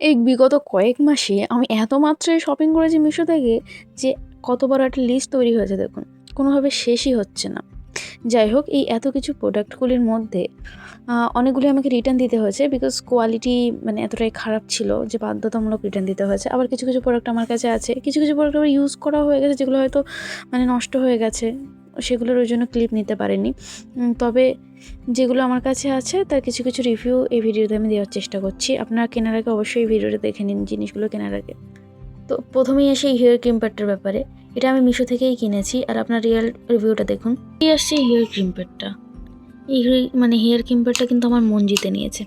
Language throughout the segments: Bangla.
এই বিগত কয়েক মাসে আমি এত মাত্রায় শপিং করেছি মিশো থেকে যে কত বড় একটা লিস্ট তৈরি হয়েছে দেখুন। কোনোভাবে শেষই হচ্ছে না। যাই হোক, এই এত কিছু প্রোডাক্টগুলির মধ্যে অনেকগুলি আমাকে রিটার্ন দিতে হয়েছে বিকজ কোয়ালিটি মানে এতটাই খারাপ ছিল যে বাধ্যতামূলক রিটার্ন দিতে হয়েছে। আবার কিছু কিছু প্রোডাক্ট আমার কাছে আছে। কিছু কিছু প্রোডাক্ট আবার ইউজ করা হয়ে গেছে যেগুলো হয়তো মানে নষ্ট হয়ে গেছে। সেগুলোর ওই জন্য ক্লিপ নিতে পারিনি। তবে যেগুলো আমার কাছে আছে, তার কিছু কিছু রিভিউ এই ভিডিওতে আমি দেওয়ার চেষ্টা করছি। আপনারা কেনার আগে অবশ্যই ভিডিওটা দেখে নিন জিনিসগুলো কেনার আগে। তো প্রথমেই আসে এই হেয়ার ক্রিম প্যাডটার ব্যাপারে। এটা আমি মিশো থেকেই কিনেছি, আর আপনার রিয়েল রিভিউটা দেখুন। এই আসছে হেয়ার ক্রিম প্যাডটা এই মানে হেয়ার ক্রিম প্যাডটা কিন্তু আমার মন জিতে নিয়েছে।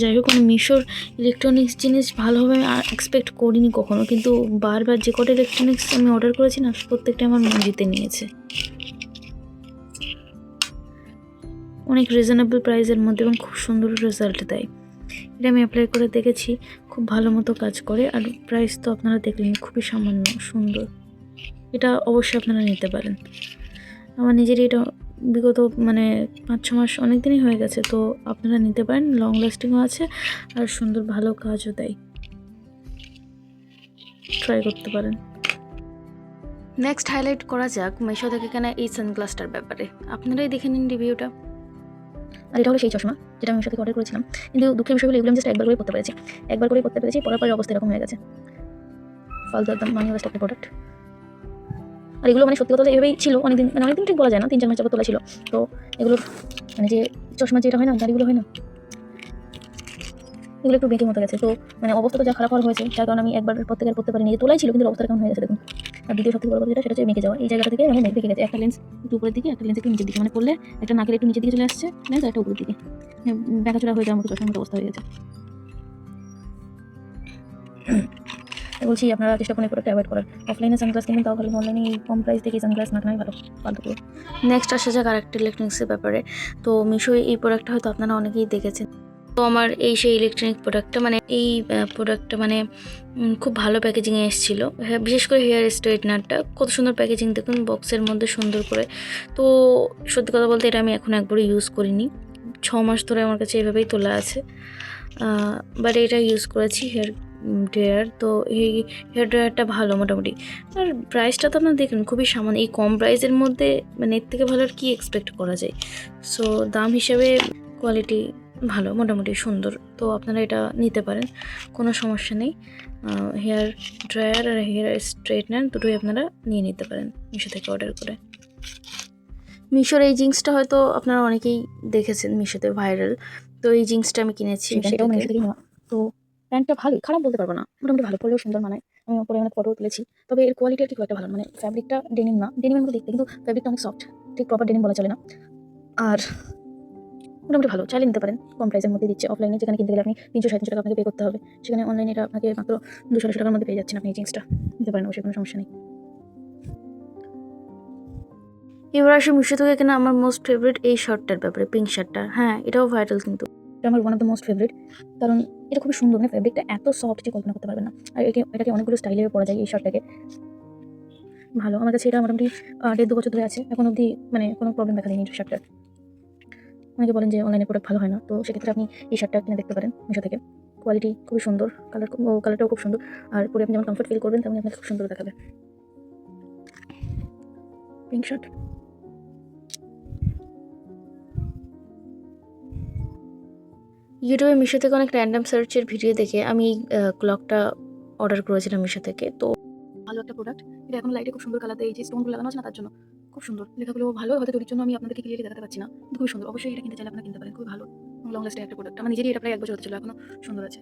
যাই হোক আমি মিশোর ইলেকট্রনিক্স জিনিস ভালোভাবে আমি এক্সপেক্ট করিনি কখনো, কিন্তু বারবার যে কটা ইলেকট্রনিক্স আমি অর্ডার করেছি না প্রত্যেকটা আমার মন জিতে নিয়েছে। অনেক রিজনেবল প্রাইসের মধ্যে এবং খুব সুন্দর রেজাল্ট দেয়। এটা আমি অ্যাপ্লাই করে দেখেছি, খুব ভালো মতো কাজ করে আর প্রাইস তো আপনারা দেখলেন, খুবই সামান্য, সুন্দর। এটা অবশ্যই আপনারা নিতে পারেন। আমার নিজেরই এটা বিগত মানে পাঁচ ছ মাস অনেক দিনই হয়ে গেছে, তো আপনারা নিতে পারেন লং লাস্টিংও আছে আর সুন্দর ভালো কাজও দেয়। ট্রাই করতে পারেন। নেক্সট হাইলাইট করা যাক মেশো থেকে কেনা এই সানগ্লাসটার ব্যাপারে। আপনারাই দেখে নিন রিভিউটা আর এটা হলো সেই চশমা, যেটা আমি সাথে অর্ডার করেছিলাম। কিন্তু দুঃখের বিষয় হলো এগুলো জাস্ট একবার করে পড়তে পেরেছি। একবার করে পড়তে পেরেছি, পরার পরে অবস্থা এরকম হয়ে গেছে। ফালতু একদম মানি ওয়েস্ট একটা প্রোডাক্ট আর এগুলো মানে সত্যি কথা এভাবেই ছিল, অনেকদিন মানে অনেকদিন ঠিক বলা যায় না, তিন চার মাস যাবত তোলা ছিল। তো এগুলো মানে যে চশমা যেটা হয় না, গাড়িগুলো হয় না, এগুলো একটু বেঁকে মতো গেছে। তো মানে অবস্থা তো যা খারাপ হওয়ার হয়েছে, যার কারণে আমি একবার প্রত্যেকের করতে পারিনি। তোলাই ছিল, কিন্তু অবস্থা কেমন হয়ে গেছে, দেখুন। আর দ্বিতীয় সত্যি বড় কথা যেটা সেটা হচ্ছে মেকে যাওয়া। এই জায়গাটা থেকে মানে বেঁকে গেছে। একটা লেন্স একটু উপরের দিকে একটা লেন্স একটু নিচের দিকে। মানে করলে একটা নাকের একটু নিচের দিকে চলে আসছে লেন্স আর একটা উপরের দিকে। ব্যাকাচোরা হয়ে যাওয়ার মতো চশমার মতো অবস্থা হয়ে গেছে। বলছি আপনারা চেষ্টা করুন প্রোডাক্ট অ্যাভয়েড করার। অফলাইনে সানগ্লাস কিনবেন তাও ভালো। অনলাইনে এই কম প্রাইস থেকে সানগ্লাস না কেনাই ভালো। ফালতু করে। নেক্সট আসা যাক আরেকটা ইলেকট্রনিক্সের ব্যাপারে। তো মিশো এই প্রোডাক্টটা হয়তো আপনারা অনেকেই দেখেছেন। তো আমার এই সেই ইলেকট্রনিক প্রোডাক্টটা মানে এই প্রোডাক্টটা মানে খুব ভালো প্যাকেজিংয়ে এসেছিল। হ্যাঁ বিশেষ করে হেয়ার স্ট্রেটনারটা কত সুন্দর প্যাকেজিং দেখুন বক্সের মধ্যে সুন্দর করে। তো সত্যি কথা বলতে এটা আমি এখন একবারও ইউজ করিনি। ছ মাস ধরে আমার কাছে এভাবেই তোলা আছে। বাট এটা ইউজ করেছি হেয়ার ড্রায়ার তো এই হেয়ার ড্রায়ারটা ভালো মোটামুটি। আর প্রাইসটা তো আপনার দেখুন, খুবই সামান্য। এই কম প্রাইসের মধ্যে মানে এর থেকে ভালো আর কী এক্সপেক্ট করা যায়? সো দাম হিসাবে কোয়ালিটি ভালো মোটামুটি সুন্দর। তো আপনারা এটা নিতে পারেন কোনো সমস্যা নেই। হেয়ার ড্রায়ার আর হেয়ার স্ট্রেটনার দুটোই আপনারা নিয়ে নিতে পারেন মিশো থেকে অর্ডার করে। মিশোর এই জিন্সটা হয়তো আপনারা অনেকেই দেখেছেন মিশোতে ভাইরাল। তো এই জিন্সটা আমি কিনেছি সেটাও তো প্যান্টটা ভালোই খারাপ বলতে পারব না। মোটামুটি ভালো পরেও সুন্দর মানায়। আমি ওপরে অনেক ফটো তুলেছি। তবে এর কোয়ালিটি আর কি খুব একটা ভালো মানে ফ্যাব্রিকটা ডেনিম না। ডেনিমের মতো দেখতে কিন্তু ফ্যাব্রিকটা অনেক সফট ঠিক প্রপার ডেনিম বলা চলে না। আর মোটামুটি ভালো চাইলে নিতে পারেন। কম প্রাইসের মধ্যে দিচ্ছে অফলাইনে যেখানে কিনতে গেলে আপনি তিনশো সাড়ে তিনশো টাকা আপনাকে পে করতে হবে। সেখানে অনলাইনে এটা আপনাকে মাত্র দুশো আড়াইশো টাকার মধ্যে পেয়ে যাচ্ছেন আপনি এই জিনিসটা। নিতে পারেন অবশ্যই কোনো সমস্যা নেই। এবার আসে মিশো থেকে কেনা আমার মোস্ট ফেভারিট এই শার্টটার ব্যাপারে পিঙ্ক শার্টটা হ্যাঁ এটাও ভাইরাল কিন্তু। এটা আমার one of the most favourite কারণ এটা খুবই সুন্দর মানে ফ্যাব্রিকটা এত সফট যে কল্পনা করতে পারবেন না। আর একে এটাকে অনেকগুলো স্টাইলে পরা যায় এই শার্টটাকে ভালো আমার কাছে এটা মোটামুটি দেড় দু বছর ধরে আছে এখন অবধি মানে কোনো প্রবলেম দেখা দেয়নি এই শার্টটার অনেকে বলেন যে অনলাইনে প্রোডাক্ট ভালো হয় না। তো সেক্ষেত্রে আপনি এই শার্টটা কিনে দেখতে পারেন মিশো থেকে। কোয়ালিটি খুবই সুন্দর কালার ও কালারটাও খুব সুন্দর। আর পরে আপনি যেমন কমফর্ট ফিল করবেন তেমনি আপনাকে খুব সুন্দর দেখাবে। পিঙ্ক শার্ট ইউটিউবে মিশো থেকে অনেক র্যান্ডাম সার্চের ভিডিও দেখে আমি এই ক্লকটা অর্ডার করেছিলাম মিশো থেকে। তো ভালো একটা প্রোডাক্ট এটা এখন লাইটে খুব সুন্দর কালার এই যে স্টোনগুলো লাগানো আছে না তার জন্য। খুব সুন্দর। লেখাগুলো ভালো হয়তো তৈরির জন্য আমি আপনাদেরকে ক্লিয়ারলি দেখাতে পারছি না। কিন্তু খুবই সুন্দর। অবশ্যই এটা কিনতে চাইলে আপনারা কিনতে পারেন। খুব ভালো লং লাস্টিং একটা প্রোডাক্ট আমার নিজেরই এটা প্রায় এক বছর হতে ছিল এখনও সুন্দর আছে।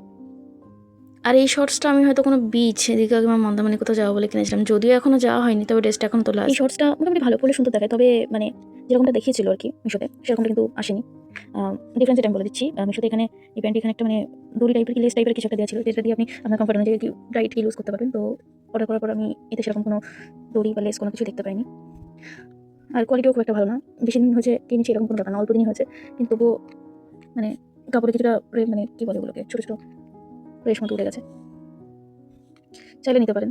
আর এই শর্টসটা আমি হয়তো কোনো বিচ এদিকে আগে আমার মন্দামানি কোথাও যাওয়া বলে কিনেছিলাম। যদিও এখনও যাওয়া হয়নি তবে ড্রেসটা এখন তোলা এই শর্টসটা মোটামুটি ভালো পড়লে সুন্দর দেখায়। তবে মানে যেরকমটা দেখিয়েছিল আর কি মিশোতে সেরকমটা কিন্তু আসেনি। ডিফারেন্স এটা আমি বলে দিচ্ছি। মিশোতে এখানে এই প্যান্ট এখানে একটা মানে দড়ি টাইপের কি লেস টাইপের কিছু একটা দেওয়া ছিল। যেটা দিয়ে আপনি আপনার কমফর্ট অনুযায়ী ব্রাইট ইউজ করতে পারবেন। তো অর্ডার করার পর আমি এতে সেরকম কোনো দড়ি বা লেস কোনো কিছু দেখতে পাইনি। আর কোয়ালিটিও খুব একটা ভালো না। বেশি দিন হয়েছে কিনেছি, এরকম কোনো ব্যাপার না। অল্প দিনই হয়েছে। কিন্তু তবুও মানে কাপড়ে কিছুটা মানে কী বলে ওগুলোকে, ছোটো ছোটো রেশ মতো উঠে গেছে। চাইলে নিতে পারেন।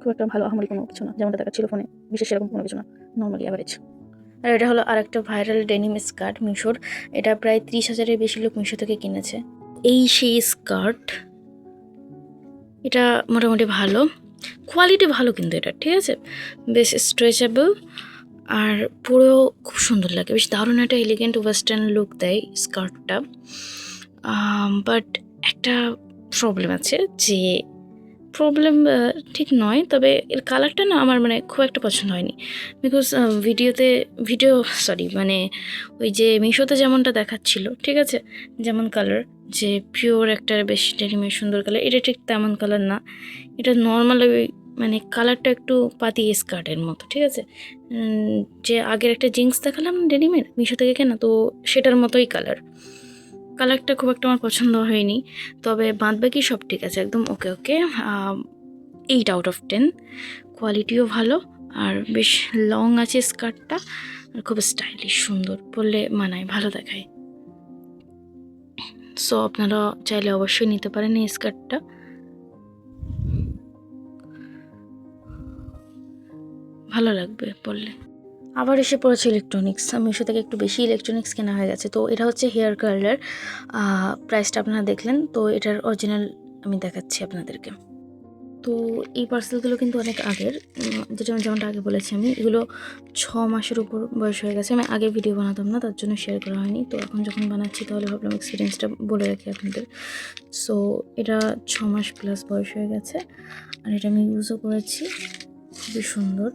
খুব একটা ভালো আহামরি কোনো কিছু না, যেমনটা দেখাচ্ছিল ফোনে। বিশেষ সেরকম কোনো কিছু না নর্মালি অ্যাভারেজ আর এটা হলো আরেকটা ভাইরাল ডেনিম স্কার্ট মিশোর। এটা প্রায় ত্রিশ হাজারের বেশি লোক মিশো থেকে কিনেছে। এই সেই স্কার্ট এটা মোটামুটি ভালো। কোয়ালিটি ভালো কিন্তু এটা, ঠিক আছে? বেশ স্ট্রেচেবল আর পুরো খুব সুন্দর লাগে। বেশ দারুণ একটা এলিগেন্ট ওয়েস্টার্ন লুক দেয় স্কার্টটা বাট একটা প্রবলেম আছে যে প্রবলেম ঠিক নয়। তবে এর কালারটা না আমার মানে খুব একটা পছন্দ হয়নি। বিকজ ভিডিওতে ভিডিও সরি মানে ওই যে মিশোতে যেমনটা দেখাচ্ছিল, ঠিক আছে? যেমন কালার যে পিওর একটা বেশ ডেনিমের সুন্দর কালার এটা ঠিক তেমন কালার না। এটা নর্মাল ওই মানে কালারটা একটু পাতি স্কার্টের মতো, ঠিক আছে? যে আগের একটা জিন্স দেখালাম ডেনিমের মিশো থেকে কেনা, তো সেটার মতোই কালার কালারটা খুব একটা আমার পছন্দ হয়নি, তবে বাদ বাকি সব ঠিক আছে, একদম okay okay. Eight out of ten কোয়ালিটিও ভালো, আর বেশ লং আছে স্কার্টটা আর খুব স্টাইলিশ সুন্দর, পরলে মানায়, ভালো দেখায়। সো আপনারা চাইলে অবশ্যই নিতে পারেন এই স্কার্টটা ভালো লাগবে পরলে। আবার এসে পড়েছে ইলেকট্রনিক্স মিশো থেকে একটু বেশি ইলেকট্রনিক্স কেনা হয়ে গেছে। তো এটা হচ্ছে হেয়ার কার্লার প্রাইসটা আপনারা দেখলেন। তো এটার অরিজিনাল আমি দেখাচ্ছি আপনাদেরকে। তো এই পার্সেলগুলো কিন্তু অনেক আগের। যেটা যেমনটা আগে বলেছি আমি, এগুলো ছ মাসের উপর বয়স হয়ে গেছে। আমি আগে ভিডিও বানাতাম না, তার জন্য শেয়ার করা হয়নি। তো এখন যখন বানাচ্ছি, তাহলে ভাবলাম এক্সপিরিয়েন্সটা বলে রাখি আপনাদের। সো এটা ছ মাস প্লাস বয়স হয়ে গেছে। আর এটা আমি ইউজও করেছি। খুবই সুন্দর।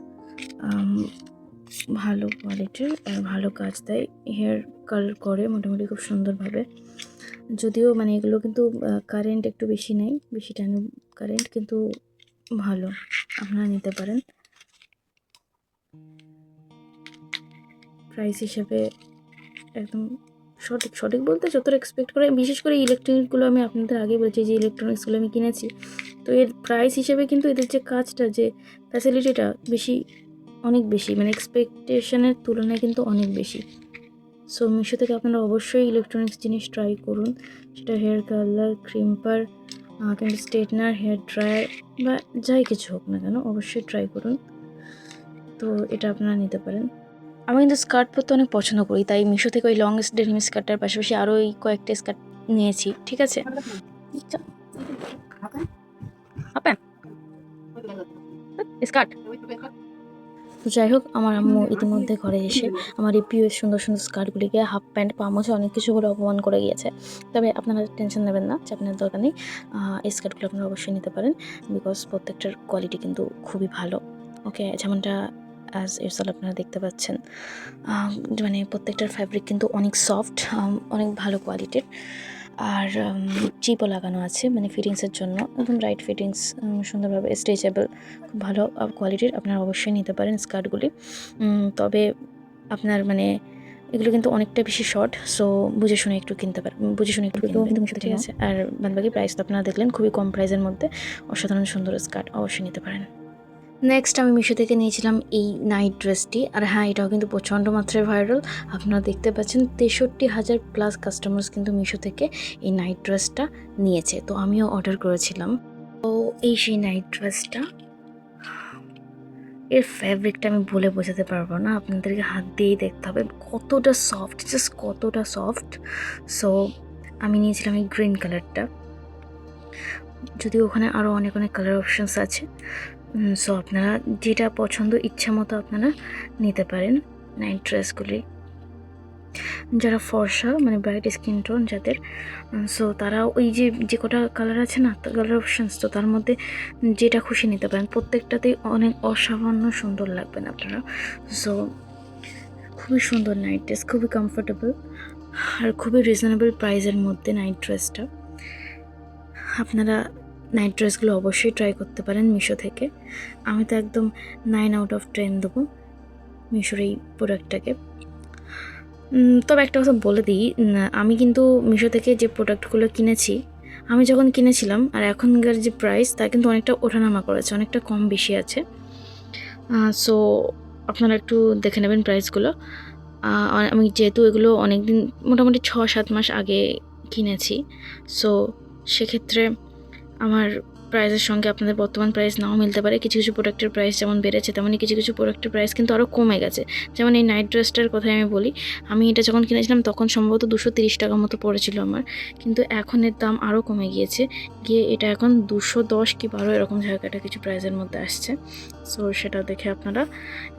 ভালো কোয়ালিটির আর ভালো কাজ দেয়। হেয়ার কালার করে মোটামুটি খুব সুন্দরভাবে। যদিও মানে এগুলো কিন্তু কারেন্ট একটু বেশি নেই বেশি টাইম কারেন্ট কিন্তু ভালো, আপনারা নিতে পারেন। প্রাইস হিসেবে একদম সঠিক সঠিক বলতে যতটা এক্সপেক্ট করে বিশেষ করে ইলেকট্রনিকগুলো আমি আপনাদের আগে বলছি, যে ইলেকট্রনিক্সগুলো আমি কিনেছি। তো এর প্রাইস হিসেবে কিন্তু এদের যে কাজটা, যে ফ্যাসিলিটিটা বেশি অনেক বেশি মানে এক্সপেকটেশনের তুলনায় কিন্তু অনেক বেশি। সো মিশো থেকে আপনারা অবশ্যই ইলেকট্রনিক্স জিনিস ট্রাই করুন। সেটা হেয়ার কালার ক্রিম্পার কিন্তু স্ট্রেটনার হেয়ার ড্রায়ার বা যাই কিছু হোক না কেন অবশ্যই ট্রাই করুন। তো এটা আপনারা নিতে পারেন। আমি কিন্তু স্কার্ট পরতে অনেক পছন্দ করি তাই মিশো থেকে ওই লংগেস্ট ডেনিম স্কার্টটার পাশাপাশি আরও ওই কয়েকটা স্কার্ট নিয়েছি ঠিক আছে? স্কার্ট তো যাই হোক, আমার আম্মু ইতিমধ্যে ঘরে এসে আমার এই প্রিয় সুন্দর সুন্দর স্কার্টগুলিকে হাফ প্যান্ট পামোছে অনেক কিছু করে অপমান করে গিয়েছে। তবে আপনারা টেনশন নেবেন না যে আপনার দরকার নেই। এই স্কার্টগুলো আপনারা অবশ্যই নিতে পারেন বিকজ প্রত্যেকটার কোয়ালিটি কিন্তু খুবই ভালো। ওকে যেমনটা অ্যাজ ইউসাল আপনারা দেখতে পাচ্ছেন মানে প্রত্যেকটার ফ্যাব্রিক কিন্তু অনেক সফট অনেক ভালো কোয়ালিটির আর চিপও লাগানো আছে মানে ফিটিংসের জন্য। একদম রাইট ফিটিংস সুন্দরভাবে স্ট্রেচেবল খুব ভালো কোয়ালিটির আপনারা অবশ্যই নিতে পারেন স্কার্টগুলি তবে আপনার মানে এগুলো কিন্তু অনেকটা বেশি শর্ট সো বুঝে শুনে একটু কিনতে পারেন বুঝে শুনে একটু একদম ঠিক আছে? আর বাদবাকি প্রাইস তো আপনারা দেখলেন খুবই কম প্রাইসের মধ্যে অসাধারণ সুন্দর স্কার্ট অবশ্যই নিতে পারেন। নেক্সট আমি মিশো থেকে নিয়েছিলাম এই নাইট ড্রেসটি আর হ্যাঁ এটাও কিন্তু প্রচণ্ড মাত্রায় ভাইরাল আপনারা দেখতে পাচ্ছেন তেষট্টি হাজার প্লাস কাস্টমার্স কিন্তু মিশো থেকে এই নাইট ড্রেসটা নিয়েছে। তো আমিও অর্ডার করেছিলাম। তো এই সেই নাইট ড্রেসটা এর ফ্যাব্রিকটা আমি বলে বোঝাতে পারব না। আপনাদেরকে হাত দিয়েই দেখতে হবে। কতটা সফট জাস্ট কতটা সফট সো আমি নিয়েছিলাম এই গ্রিন কালারটা যদিও ওখানে আরও অনেক অনেক কালার অপশানস আছে। সো আপনারা যেটা পছন্দ, ইচ্ছা মতো আপনারা নিতে পারেন নাইট ড্রেসগুলি যারা ফর্সা মানে ব্রাইট স্কিন টোন যাদের সো তারা ওই যে যে কটা কালার আছে না কালার অপশানস তো তার মধ্যে যেটা খুশি নিতে পারেন। প্রত্যেকটাতেই অনেক অসামান্য সুন্দর লাগবেন আপনারা। সো খুবই সুন্দর নাইট ড্রেস খুবই কমফোর্টেবল আর খুবই রিজনেবল প্রাইসের মধ্যে নাইট ড্রেসটা আপনারা নাইট ড্রেসগুলো অবশ্যই ট্রাই করতে পারেন মিশো থেকে। আমি তো একদম নাইন আউট অফ টেন দেবো মিশোর এই প্রোডাক্টটাকে তবে একটা কথা বলে দিই আমি কিন্তু মিশো থেকে যে প্রোডাক্টগুলো কিনেছি, আমি যখন কিনেছিলাম আর এখনকার যে প্রাইস তা কিন্তু অনেকটা ওঠানামা করেছে, অনেকটা কম বেশি আছে। সো আপনারা একটু দেখে নেবেন প্রাইসগুলো আমি যেহেতু এগুলো অনেক দিন মোটামুটি ছ সাত মাস আগে কিনেছি সো সেক্ষেত্রে আমার প্রাইসের সঙ্গে আপনাদের বর্তমান প্রাইস নাও মিলতে পারে। কিছু কিছু প্রোডাক্টের প্রাইস যেমন বেড়েছে, তেমনই কিছু কিছু প্রোডাক্টের প্রাইস কিন্তু আরও কমে গেছে। যেমন এই নাইট ড্রেসটার কথাই আমি বলি, আমি এটা যখন কিনেছিলাম তখন সম্ভবত দুশো তিরিশ টাকা মতো পড়েছিল আমার। কিন্তু এখন এর দাম আরও কমে গিয়েছে। গিয়ে এটা এখন দুশো দশ কি বারো এরকম জায়গাটা কিছু প্রাইসের মধ্যে আসছে। সো সেটা দেখে আপনারা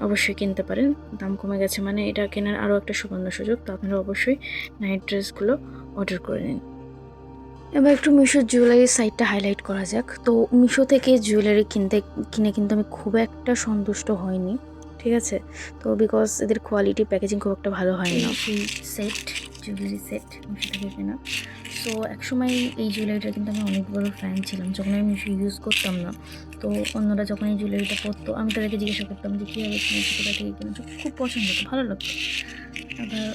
অবশ্যই কিনতে পারেন। দাম কমে গেছে মানে এটা কেনার আরও একটা সুবর্ণ সুযোগ। তো আপনারা অবশ্যই নাইট ড্রেসগুলো অর্ডার করে নিন। এবার একটু মিশোর জুয়েলারি সাইটটা হাইলাইট করা যাক। তো মিশো থেকে জুয়েলারি কিনতে, কিনে কিন্তু আমি খুব একটা সন্তুষ্ট হয়নি ঠিক আছে? তো বিকজ এদের কোয়ালিটি প্যাকেজিং খুব একটা ভালো হয় না। সেট জুয়েলারি সেট মিশো থেকে কেনা। সো একসময় এই জুয়েলারিটা কিন্তু আমি অনেক বড় ফ্যান ছিলাম, যখন আমি মিশো ইউজ করতাম না। তো অন্যরা যখন এই জুয়েলারিটা পরতো, আমি তাদেরকে জিজ্ঞাসা করতাম যে কীভাবে কিনেছো কোথা থেকে কিনেছো? খুব পছন্দ হতো, ভালো লাগতো। আবার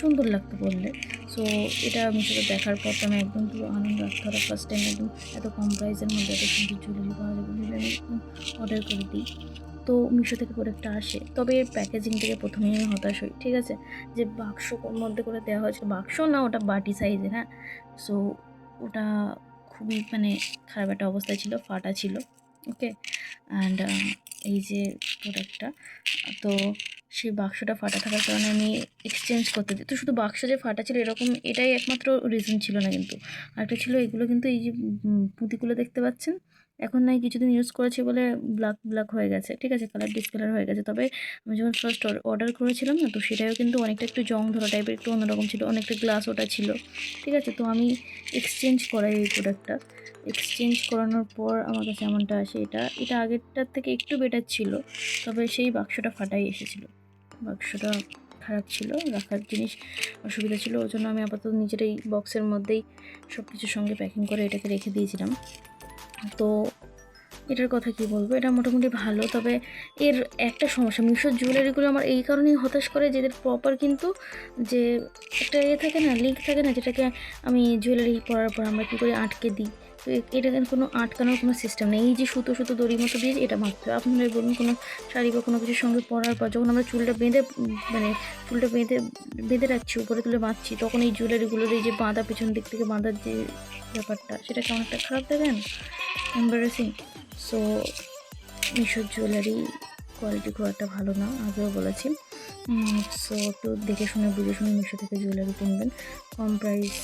সুন্দর লাগতো বললে সো এটা মিশোতে দেখার পর তো আমি একদম পুরো আনন্দ ধরা ফার্স্ট টাইম একদম এত কম প্রাইসের মধ্যে এত সুন্দর জুয়েলারি পাওয়া যাবে ভেবে আমি অর্ডার করে দিই। তো মিশো থেকে প্রোডাক্টটা আসে। তবে প্যাকেজিং থেকে প্রথমেই আমি হতাশ হই, ঠিক আছে? যে বাক্স মধ্যে করে দেওয়া হয়েছিল বাক্স না, ওটা বাটি সাইজের হ্যাঁ? সো ওটা খুবই মানে খারাপ একটা অবস্থায় ছিল, ফাটা ছিল ওকে অ্যান্ড এই যে প্রোডাক্টটা তো সেই বাক্সটা ফাটা থাকার কারণে আমি এক্সচেঞ্জ করতে দিই। তো শুধু বাক্স যে ফাটা ছিল এরকম এটাই একমাত্র রিজন ছিল না কিন্তু। আরেকটা ছিল, এগুলো কিন্তু এই যে পুঁতিগুলো দেখতে পাচ্ছেন? এখন নাই কিছুদিন ইউজ করেছি বলে ব্ল্যাক ব্ল্যাক হয়ে গেছে। ঠিক আছে কালার ডিসকালার হয়ে গেছে। তবে আমি যখন ফার্স্ট অর্ডার করেছিলাম না, তো সেটাও কিন্তু অনেকটা একটু জং ধরা টাইপের একটু অন্যরকম ছিল, অনেকটা গ্লাস ওটা ছিল। ঠিক আছে, তো আমি এক্সচেঞ্জ করাই এই প্রোডাক্টটা এক্সচেঞ্জ করানোর পর আমার কাছে এমনটা আসে, এটা এটা আগেরটার থেকে একটু বেটার ছিল। তবে সেই বাক্সটা ফাটাই এসেছিল। বাক্সটা খারাপ ছিল, রাখার জিনিস অসুবিধা ছিল ওই জন্য আমি আপাতত নিজের এই বক্সের মধ্যেই সব কিছুর সঙ্গে প্যাকিং করে এটাকে রেখে দিয়েছিলাম। তো এটার কথা কি বলব? এটা মোটামুটি ভালো, তবে এর একটা সমস্যা মিশোর জুয়েলারিগুলো আমার এই কারণেই হতাশ করে যে এদের প্রপার কিন্তু যে একটা ইয়ে থাকে না লিঙ্ক থাকে না, যেটাকে আমি জুয়েলারি পরার পর আমরা কী করে, আটকে দিই। এটা কিন্তু কোনো আটকানোর কোনো সিস্টেম নেই। এই যে সুতো সুতো দড়ির মতো দিয়ে এটা মারতে হবে আপনারা বলুন, কোনো শাড়ি বা কোনো কিছুর সঙ্গে পরার পর যখন আমরা চুলটা বেঁধে মানে চুলটা বেঁধে বেঁধে রাখছি, উপরে তুলে বাঁধছি, তখন এই জুয়েলারিগুলোর এই যে বাঁধা পিছন দিক থেকে বাঁধার যে ব্যাপারটা, সেটা কেমন একটা খারাপ দেখেন এম্বারেসিং সো মিশোর জুয়েলারি কোয়ালিটি খুব একটা ভালো না, আগেও বলেছি। সো একটু দেখে শুনে, বুঝে শুনে মিশো থেকে জুয়েলারি কিনবেন। কম প্রাইস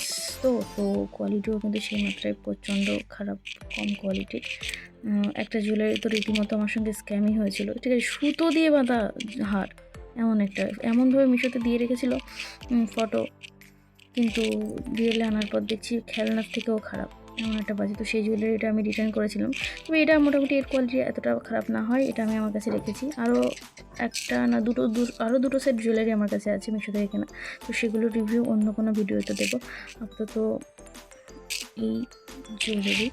তো তো কোয়ালিটিও কিন্তু সেই মাত্রায় প্রচণ্ড খারাপ, কম কোয়ালিটির একটা জুয়েলারি তো রীতিমতো আমার সঙ্গে স্ক্যামই হয়েছিল। ঠিক আছে, সুতো দিয়ে বাঁধা হার, এমন একটা, এমনভাবে মিশোতে দিয়ে রেখেছিল ফটো কিন্তু দিয়ে আনার পর দেখছি খেলনার থেকেও খারাপ। এমন একটা বাজে তো সেই জুয়েলারিটা আমি রিটার্ন করেছিলাম। তবে এটা মোটামুটি এর কোয়ালিটি এতটা খারাপ না হয়, এটা আমি আমার কাছে রেখেছি। আরও একটা না, দুটো, দু- আরও দুটো সেট জুয়েলারি আমার কাছে আছে মিশো থেকে কেনা তো সেগুলোর রিভিউ অন্য কোনো ভিডিওতে দেবো। আপাতত এই জুয়েলারি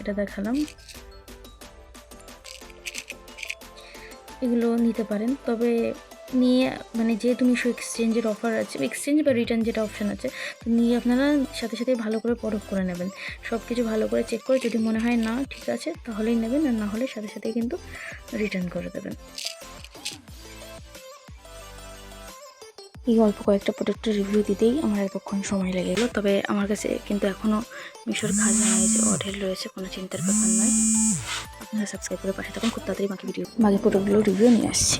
এটা দেখালাম। এগুলো নিতে পারেন। তবে নিয়ে মানে যেহেতু মিশো এক্সচেঞ্জের অফার আছে এক্সচেঞ্জ বা রিটার্ন যেটা অপশান আছে, তো নিয়ে আপনারা সাথে সাথে ভালো করে পরখ করে নেবেন। সব কিছু ভালো করে চেক করে যদি মনে হয় না ঠিক আছে, তাহলেই নেবেন, আর না হলে সাথে সাথেই কিন্তু রিটার্ন করে দেবেন। এই অল্প কয়েকটা প্রোডাক্টের রিভিউ দিতেই আমার এতক্ষণ সময় লেগে গেলো, তবে আমার কাছে কিন্তু এখনও মিশোর খাজানা এই যে অঢেল রয়েছে, কোনো চিন্তার ব্যাপার নয়। আপনারা সাবস্ক্রাইব করে পাশে থাকুন, খুব তাড়াতাড়ি বাকি ভিডিও বাকি প্রোডাক্টগুলো রিভিউ নিয়ে আসছি।